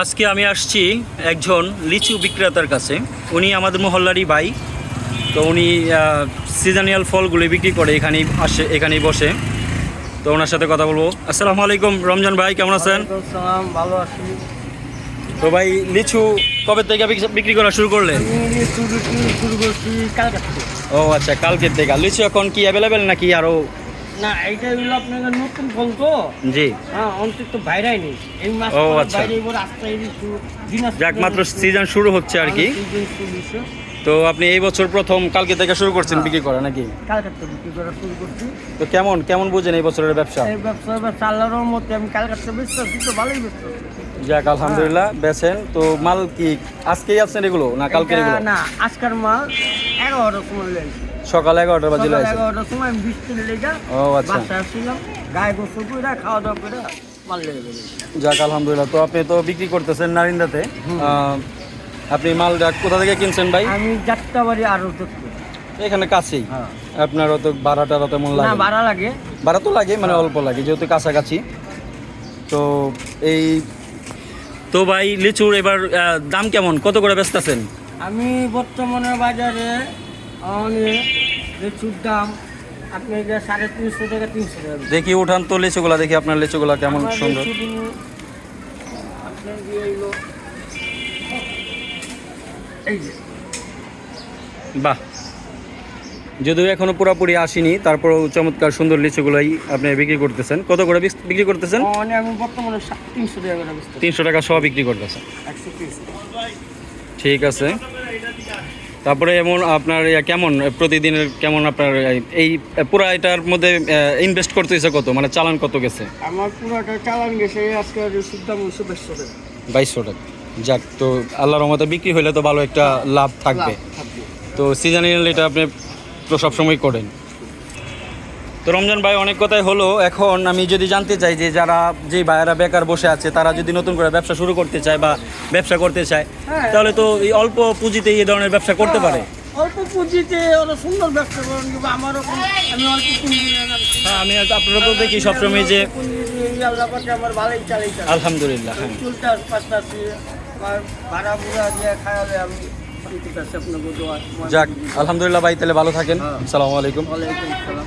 আজকে আমি আসছি একজন লিচু বিক্রেতার কাছে। উনি আমাদের মহল্লারই ভাই। তো উনি সিজনাল ফলগুলি বিক্রি করে এখানেই আসে এখানেই বসে। তো ওনার সাথে কথা বলব। আসসালামু আলাইকুম রমজান ভাই কেমন আছেন? ভালো আছি। তো ভাই লিচু কবে থেকে বিক্রি করা শুরু করলেন? ও আচ্ছা কালকের থেকে। লিচু এখন কি অ্যাভেলেবেল নাকি আরও না এইটা হলো আপনার নতুন ফল তো। জি। হ্যাঁ অন্তত তো বাইরেই নেই। এই মাস ও, আচ্ছা। যাক মাত্র সিজন শুরু হচ্ছে আর কি। হয়েছে। তো আপনি এই বছর প্রথম কালকে থেকে শুরু করছেন বিক্রি করা নাকি? কালকা থেকে বিক্রি করা শুরু করছি। তো কেমন কেমন বুঝেন এই বছরের ব্যবসা? এই ব্যবসা ব্যবসা আল্লাহর মতে আমি কালকা থেকে বেচতে তো ভালোই বেচতে যাক আলহামদুলিল্লাহ বেছেন তো মাল কি আজকেই আসছেন এগুলো না কালকে এগুলো? না আজকের মাল এগারোটার সময় লেন সকাল এগারোটা বাজে লাগছে লেগে ও আচ্ছা। গায়ে গোসল করে খাওয়া দাওয়া করে যাক আলহামদুলিল্লাহ। তো আপনি তো বিক্রি করতেছেন নারিন্দাতে। আপনি মালটা কোথা থেকে কিনছেন ভাই? আমি যাত্রা বাড়ি আরও এখানে কাছেই। হ্যাঁ। আপনার অত ভাড়াটা তেমন লাগে ভাড়া লাগে। ভাড়া তো লাগে মানে অল্প লাগে যেহেতু কাছাকাছি। তো এই তো ভাই লিচুর এবার দাম কেমন? কত করে বেচতেছেন? আমি বর্তমানে বাজারে দেখি উঠান তো লিচুগুলা দেখি আপনার লিচুগুলা কেমন সুন্দর। বাহ। যদিও এখনও পুরোপুরি আসেনি তারপরও চমৎকার সুন্দর লিচুগুলাই আপনি বিক্রি করতেছেন। কত করে বিক্রি করতেছেন? মানে বর্তমানে তিনশো টাকা সহ বিক্রি করতেছেন। ঠিক আছে। তারপরে এমন আপনার কেমন প্রতিদিনের কেমন আপনার এই পুরো এটার মধ্যে ইনভেস্ট করতে হয়েছে কত? মানে চালান কত গেছে? আমার পুরোটা চালান গেছে আজকে দাম হচ্ছে বাইশশো টাকা বাইশশো টাকা। যাক তো আল্লাহর রহমতে বিক্রি হলে তো ভালো একটা লাভ থাকবে। লাভ থাকবে। তো সিজনাল এটা আপনি তো সবসময় করেন। তো রমজান ভাই অনেক কথাই হলো। এখন আমি যদি জানতে চাই যে যারা যে ভাইয়েরা বেকার বসে আছে তারা যদি নতুন করে ব্যবসা শুরু করতে চায় বা ব্যবসা করতে চায় হ্যাঁ। তাহলে তো এই অল্প পুঁজিতে এই ধরনের ব্যবসা করতে পারে। অল্প পুঁজিতে ওরা সুন্দর ব্যবসা করেন কিন্তু আমারও আমি অল্প পুঁজি হ্যাঁ আমি আপনারা তো দেখি সবসময় যে আমার ভালোই চালাই চালাই আলহামদুলিল্লাহ হ্যাঁ। পাশাপাশি আমার ভাড়া দিয়ে আমি যাক আলহামদুলিল্লাহ ভাই তাহলে ভালো থাকেন। হ্যাঁ। সালামু আলাইকুম। ওয়ালাইকুম আসসালাম।